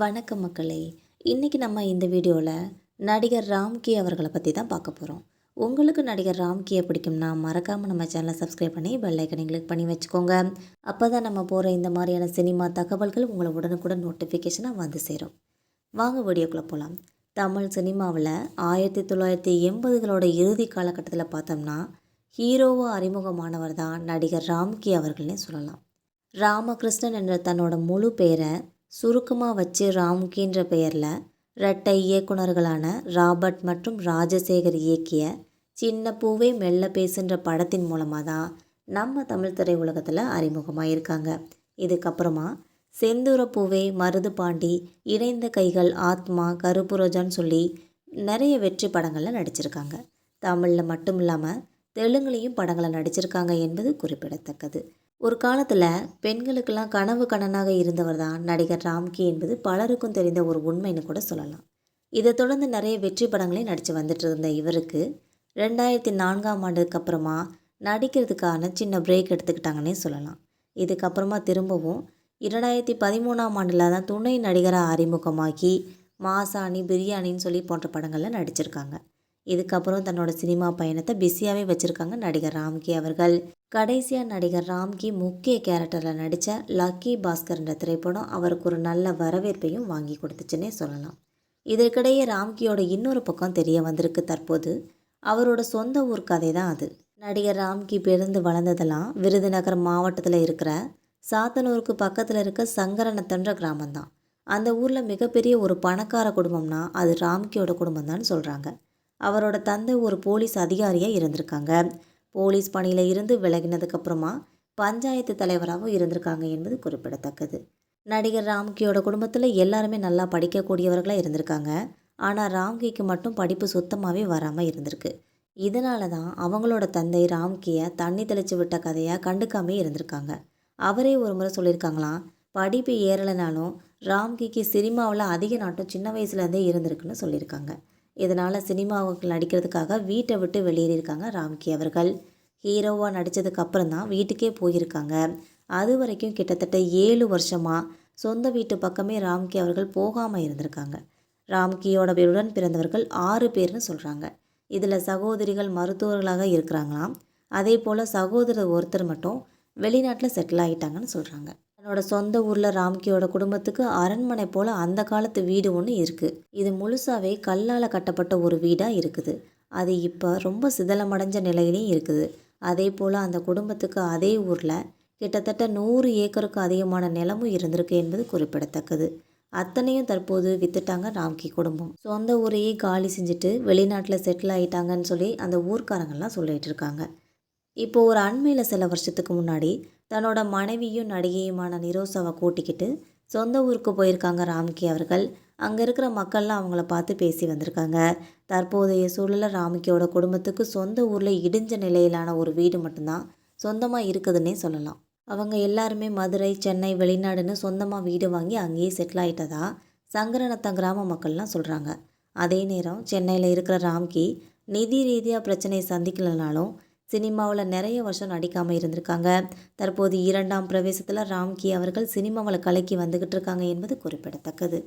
வணக்கம் மக்களே. இன்றைக்கி நம்ம இந்த வீடியோவில் நடிகர் ராம்கி அவர்களை பற்றி தான் பார்க்க போகிறோம் உங்களுக்கு நடிகர் ராம்கியை பிடிக்கும்னா மறக்காமல் நம்ம சேனலை சப்ஸ்கிரைப் பண்ணி பெல்லைக்கனை கிளிக் பண்ணி வச்சுக்கோங்க. அப்போ தான் நம்ம போகிற இந்த மாதிரியான சினிமா தகவல்கள் உங்களை உடனுக்குடன் நோட்டிஃபிகேஷனாக வந்து சேரும். வாங்க வீடியோக்குள்ளே போகலாம் தமிழ் சினிமாவில் ஆயிரத்தி தொள்ளாயிரத்தி எண்பதுகளோட இறுதி காலகட்டத்தில் பார்த்தோம்னா ஹீரோவாக அறிமுகமானவர் தான் நடிகர் ராம்கி அவர்கள்னே சொல்லலாம். ராமகிருஷ்ணன் என்ற தன்னோட முழு பேரை சுருக்கமாக வச்சு ராம்கின்ற பெயரில் இரட்டை இயக்குனர்களான ராபர்ட் மற்றும் ராஜசேகர் இயக்கிய சின்ன பூவே மெல்ல பேசுன்ற படத்தின் மூலமாக தான் நம்ம தமிழ் திரை உலகத்தில் அறிமுகமாக இருக்காங்க இதுக்கப்புறமா செந்தூர பூவே மருது பாண்டி இணைந்த கைகள் ஆத்மா கருப்பு ரோஜான்னு சொல்லி நிறைய வெற்றி படங்களில் நடிச்சிருக்காங்க. தமிழில் மட்டும் இல்லாமல் தெலுங்குலேயும் படங்களை நடிச்சிருக்காங்க என்பது குறிப்பிடத்தக்கது. ஒரு காலத்தில் பெண்களுக்கெல்லாம் கனவு கணனாக இருந்தவர் தான் நடிகர் ராம்கி என்பது பலருக்கும் தெரிந்த ஒரு உண்மைன்னு கூட சொல்லலாம். இதை தொடர்ந்து நிறைய வெற்றி படங்களையும் நடித்து வந்துட்டு இருந்த இவருக்கு ரெண்டாயிரத்தி நான்காம் ஆண்டுக்கு அப்புறமா நடிக்கிறதுக்கான சின்ன பிரேக் எடுத்துக்கிட்டாங்கன்னே சொல்லலாம். இதுக்கப்புறமா திரும்பவும் இரண்டாயிரத்தி பதிமூணாம் ஆண்டில் தான் துணை நடிகராக அறிமுகமாக்கி மாசாணி பிரியாணின்னு சொல்லி போன்ற படங்களில் நடிச்சிருக்காங்க. இதுக்கப்புறம் தன்னோட சினிமா பயணத்தை பிஸியாகவே வச்சுருக்காங்க நடிகர் ராம்கி அவர்கள். கடைசியாக நடிகர் ராம்கி முக்கிய கேரக்டரில் நடித்த லக்கி பாஸ்கர்ன்ற திரைப்படம் அவருக்கு ஒரு நல்ல வரவேற்பையும் வாங்கி கொடுத்துச்சுன்னே சொல்லலாம். இதற்கிடையே ராம்கியோட இன்னொரு பக்கம் தெரிய வந்திருக்கு தற்போது. அவரோட சொந்த ஊர் கதை தான் அது. நடிகர் ராம்கி பிறந்து வளர்ந்ததெல்லாம் விருதுநகர் மாவட்டத்தில் இருக்கிற சாத்தனூருக்கு பக்கத்தில் இருக்க சங்கரனத்தன்ற கிராமம்தான். அந்த ஊரில் மிகப்பெரிய ஒரு பணக்கார குடும்பம்னா அது ராம்கியோட குடும்பம் தான் சொல்கிறாங்க அவரோட தந்தை ஒரு போலீஸ் அதிகாரியாக இருந்திருக்காங்க. போலீஸ் பணியில் இருந்து விலகினதுக்கப்புறமா பஞ்சாயத்து தலைவராகவும் இருந்திருக்காங்க என்பது குறிப்பிடத்தக்கது. நடிகர் ராம்கியோட குடும்பத்தில் எல்லாருமே நல்லா படிக்கக்கூடியவர்களாக இருந்திருக்காங்க. ஆனால் ராம்கிக்கு மட்டும் படிப்பு சுத்தமாகவே வராமல் இருந்திருக்கு. இதனால தான் அவங்களோட தந்தை ராம்கியை தண்ணி தெளித்து விட்ட கதையாக கண்டுக்காமே இருந்திருக்காங்க. அவரே ஒரு முறை சொல்லியிருக்காங்களாம் படிப்பு ஏறலைனாலும் ராம்கிக்கு சினிமாவில் அதிக நாட்டம் சின்ன வயசுலேருந்தே இருந்திருக்குன்னு சொல்லியிருக்காங்க. இதனால் சினிமாவுக்கு நடிக்கிறதுக்காக வீட்டை விட்டு வெளியேறியிருக்காங்க ராம்கி அவர்கள். ஹீரோவாக நடித்ததுக்கு அப்புறம் தான் வீட்டுக்கே போயிருக்காங்க. அது வரைக்கும் கிட்டத்தட்ட ஏழு வருஷமாக சொந்த வீட்டு பக்கமே ராம்கி அவர்கள் போகாமல் இருந்திருக்காங்க. ராம்கியோட உடன் பிறந்தவர்கள் ஆறு பேர்னு சொல்கிறாங்க இதில் சகோதரிகள் மருத்துவர்களாக இருக்கிறாங்களாம். அதே போல் சகோதரர் ஒருத்தர் மட்டும் வெளிநாட்டில் செட்டில் ஆகிட்டாங்கன்னு சொல்கிறாங்க தன்னோட சொந்த ஊரில் ராம்கியோட குடும்பத்துக்கு அரண்மனை போல் அந்த காலத்து வீடு ஒன்று இருக்குது இது முழுசாகவே கல்லால் கட்டப்பட்ட ஒரு வீடாக இருக்குது. அது இப்போ ரொம்ப சிதலமடைஞ்ச நிலையிலையும் இருக்குது. அதே போல் அந்த குடும்பத்துக்கு அதே ஊரில் கிட்டத்தட்ட நூறு ஏக்கருக்கு அதிகமான நிலமும் இருந்திருக்கு என்பது குறிப்பிடத்தக்கது. அத்தனையும் தற்போது வித்துட்டாங்க ராம்கி குடும்பம். சொந்த ஊரையே காலி செஞ்சுட்டு வெளிநாட்டில் செட்டில் ஆகிட்டாங்கன்னு சொல்லி அந்த ஊர்க்காரங்கள்லாம் சொல்லிகிட்டு இருக்காங்க. இப்போ ஒரு அண்மையில் சில வருஷத்துக்கு முன்னாடி தன்னோட மனைவியும் நடிகையுமான நிரோசாவை கூட்டிக்கிட்டு சொந்த ஊருக்கு போயிருக்காங்க ராம்கி அவர்கள். அங்கே இருக்கிற மக்கள்லாம் அவங்கள பார்த்து பேசி வந்திருக்காங்க. தற்போதைய சூழலில் ராம்கியோட குடும்பத்துக்கு சொந்த ஊரில் இடிஞ்ச நிலையிலான ஒரு வீடு மட்டும்தான் சொந்தமாக இருக்குதுன்னே சொல்லலாம். அவங்க எல்லாருமே மதுரை சென்னை வெளிநாடுன்னு சொந்தமாக வீடு வாங்கி அங்கேயே செட்டில் ஆகிட்டதா சங்கரநத்தம் கிராம மக்கள்லாம் சொல்கிறாங்க அதே நேரம் சென்னையில் இருக்கிற ராம்கி நிதி ரீதியாக பிரச்சனையை சந்திக்கலனாலும் சினிமாவில் நிறைய வருஷம் நடிக்காமல் இருந்திருக்காங்க. தற்போது இரண்டாம் பிரவேசத்தில் ராம்கி அவர்கள் சினிமாவில் கலக்கி வந்துக்கிட்டு இருக்காங்க என்பது குறிப்பிடத்தக்கது.